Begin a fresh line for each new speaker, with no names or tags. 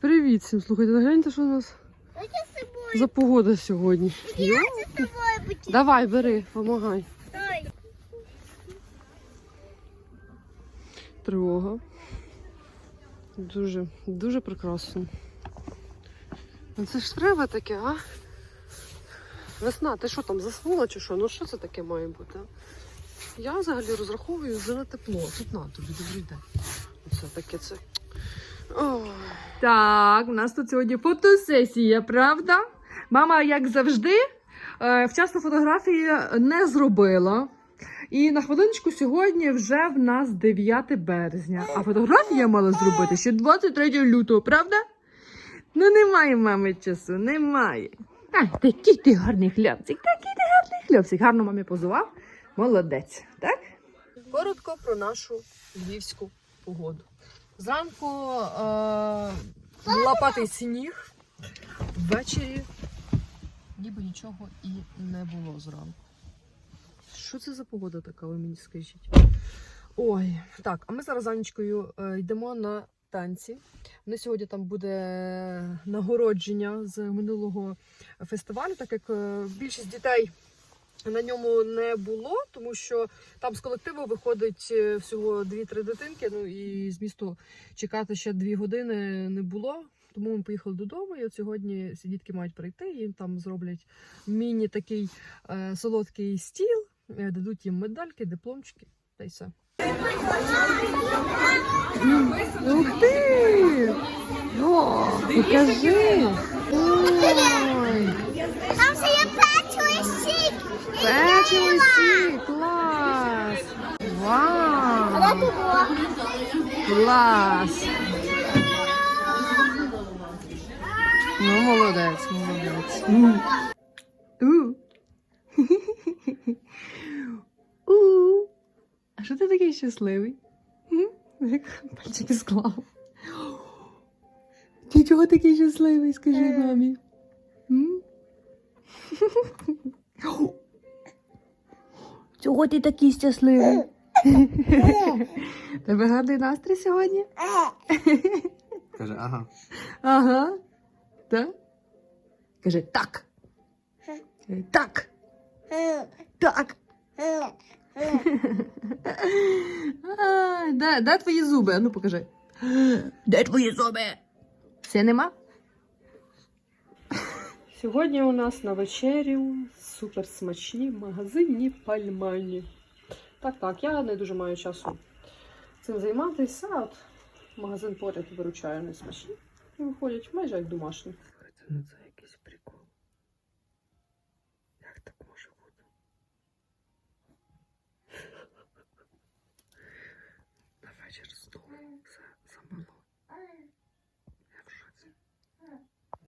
Привіт всім, слухайте, гляньте, що у нас за погода сьогодні.
Я з тобою.
Давай, бери, помагай. Тривога. Дуже, дуже прекрасно. Ну це ж треба таке, а? Весна, ти що там заснула чи що? Ну що це таке має бути? Я взагалі розраховую вже на тепло. Тут на тобі добрий день. Оце таке це.
Так, у нас тут сьогодні фотосесія, правда? Мама, як завжди, е, вчасно фотографії не зробила. І на хвилиночку сьогодні вже в нас 9 березня. А фотографії я мала зробити ще 23 лютого, правда? Ну, немає мами часу, немає. А, такий ти гарний хлопчик, такий ти гарний хлопчик. Гарно мамі позував. Молодець, так?
Коротко про нашу львівську погоду. Зранку е, лопатий сніг, ввечері ніби нічого і не було зранку. Що це за погода така, ви мені скажіть? Ой, так, а ми зараз з Анечкою е, йдемо на танці. У сьогодні там буде нагородження з минулого фестивалю, так як е, більшість дітей на ньому не було, тому що там з колективу виходить е, всього 2-3 дитинки. Ну і з місту чекати ще 2 години не було. Тому ми поїхали додому. І от сьогодні ці дітки мають прийти. Їм там зроблять міні такий е, солодкий стіл, е, дадуть їм медальки, дипломчики та й все. Ух ти! О, покажи! Ой!
Там ще є печивий сік.
Печиво сі! Клас! Вау! Клас! Ну, молодець, молодець. У. У. А що ти такий щасливий? Пальчики склав. Ти чого такий щасливий, скажи мамі? Чого ти такий щасливий? Тебе гарний настрій сьогодні?
Каже, ага.
Ага. Так? Каже так. Так. Так. Де, де твої зуби? А ну покажи. Де твої зуби? Все нема? Сьогодні у нас на вечерю супер смачні магазинні пальмані. Так, так, я не дуже маю часу цим займатися. От магазин поряд виручає не смачні. І виходять майже як домашні. Це якийсь прикол. Як так може бути? На вечір знову все